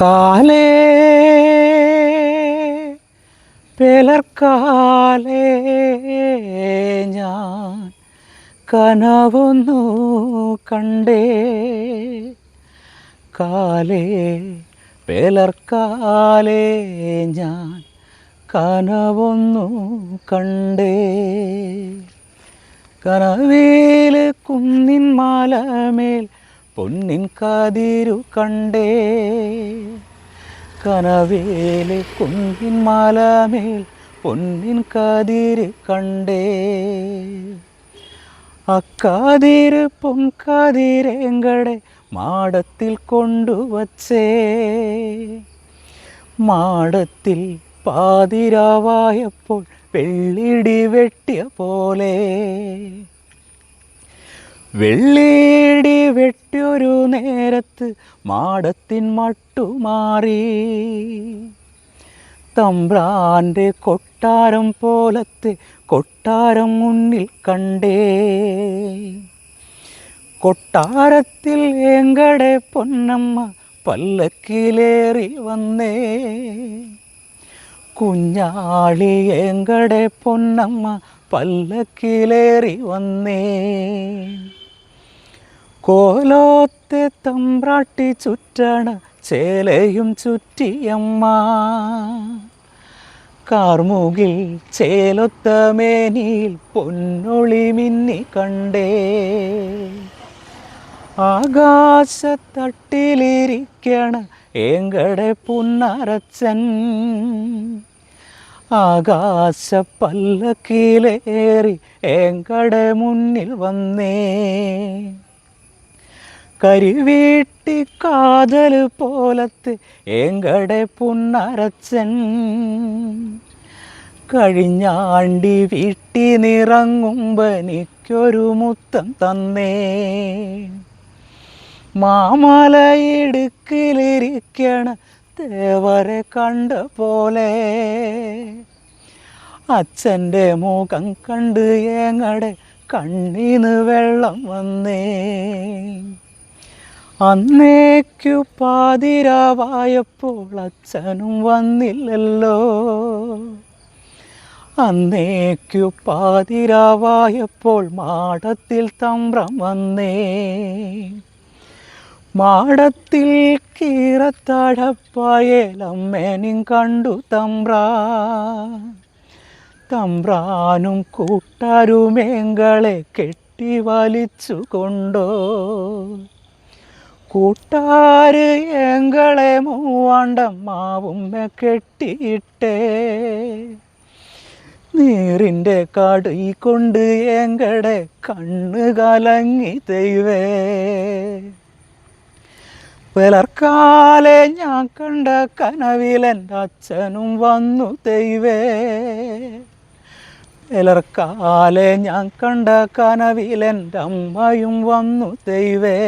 കാലേ പിലർക്കാലേ ഞാൻ കനവൊന്നു കണ്ടേ. കാലേ പിലർക്കാലേ ഞാൻ കനവൊന്നു കണ്ടേ. കനവേൽ കുന്നിൻ മാലമേൽ പൊന്നിൻ കാതിരു കണ്ടേ കനവേൽ കുന്നിൻ മാലമേൽ പൊന്നിൻ കാതിര് കണ്ടേ അക്കാതിര് പൊൻകാതിരേങ്കടെ മാടത്തിൽ കൊണ്ടുവച്ചേ മാടത്തിൽ പാതിരാവായപ്പോൾ വെള്ളിടി വെട്ടിയ പോലെ വെള്ളിടി വെട്ടിയൊരു നേരത്ത് മാടത്തിൻ മട്ടുമാറി തമ്പ്രാന്റെ കൊട്ടാരം പോലത്തെ കൊട്ടാരം മുന്നിൽ കണ്ടേ. കൊട്ടാരത്തിൽ എങ്കടെ പൊന്നമ്മ പല്ലക്കിലേറി വന്നേ. കുഞ്ഞാളി എങ്കടെ പൊന്നമ്മ പല്ലക്കിലേറി വന്നേ. കോലോത്തെ തമ്പ്രാട്ടി ചുറ്റണ ചേലയും ചുറ്റിയമ്മ. കാർമുകിൽ ചേലൊത്ത മേനിയിൽ പൊന്നൊളി മിന്നി കണ്ടേ. ആകാശത്തട്ടിലിരിക്കണ ഏങ്കടെ പുന്നരച്ചൻ. ആകാശ പല്ലക്കിലേറി ഏങ്കടെ മുന്നിൽ വന്നേ. കരിവീട്ടി കാതൽ പോലത്തെ എങ്കടെ പുണ്ണരച്ചൻ. കഴിഞ്ഞാണ്ടി വീട്ടി നിറങ്ങുമ്പനിക്കൊരു മുത്തം തന്നേ. മാമലയിടുക്കിലിരിക്കണ തേവരെ കണ്ട പോലെ അച്ഛന്റെ മുഖം കണ്ട് ഏങ്ങടെ കണ്ണീന്ന് വെള്ളം വന്നേ. അന്നേക്കു പാതിരാവായപ്പോൾ അച്ഛനും വന്നില്ലല്ലോ. അന്നേക്കു പാതിരാവായപ്പോൾ മാടത്തിൽ തമ്പ്രം വന്നേ. മാടത്തിൽ കീറത്തടപ്പായേലമ്മേനും കണ്ടു തമ്പ്രാ. തമ്പ്രാനും കൂട്ടാരുമേങ്കളെ കെട്ടി വലിച്ചു കൊണ്ടോ കൂട്ടാര് എങ്കളെ മൂവാണ്ടമ്മാവുമ്മ കെട്ടിയിട്ടേ. നീറിന്റെ കടൈ കൊണ്ട് എങ്കടെ കണ്ണ് കലങ്ങി തെയ്വേ. പിലർക്കാലെ ഞാൻ കണ്ട കനവിലെന്റെ അച്ഛനും വന്നു ദൈവേ പിലർക്കാലെ ഞാൻ കണ്ട കനവിലെന്റെ അമ്മയും വന്നു ദൈവേ.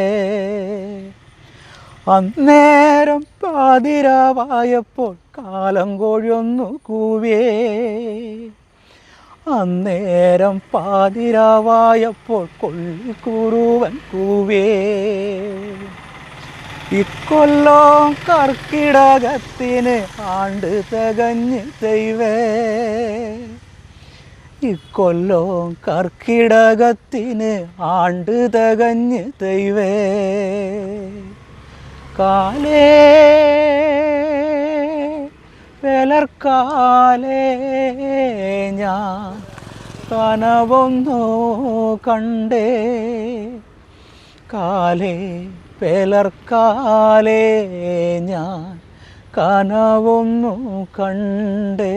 അന്നേരം പാതിരാവായപ്പോൾ കാലം കോഴിയൊന്നു കൂവേ. അന്നേരം പാതിരാവായപ്പോൾ കൊള്ളിക്കുറുവൻ കൂവേ. ഇക്കൊല്ലോ കർക്കിടകത്തിന് ആണ്ട് തികഞ്ഞ് ദൈവേ. ഇക്കൊല്ലം കർക്കിടകത്തിന് ആണ്ട് തകഞ്ഞ് ദൈവേ. കാലേ വിലർക്കാലേ ഞാൻ കനവൊന്നു കണ്ടേ. കാലേ പിലർക്കാലേ ഞാൻ കനവൊന്നു കണ്ടേ.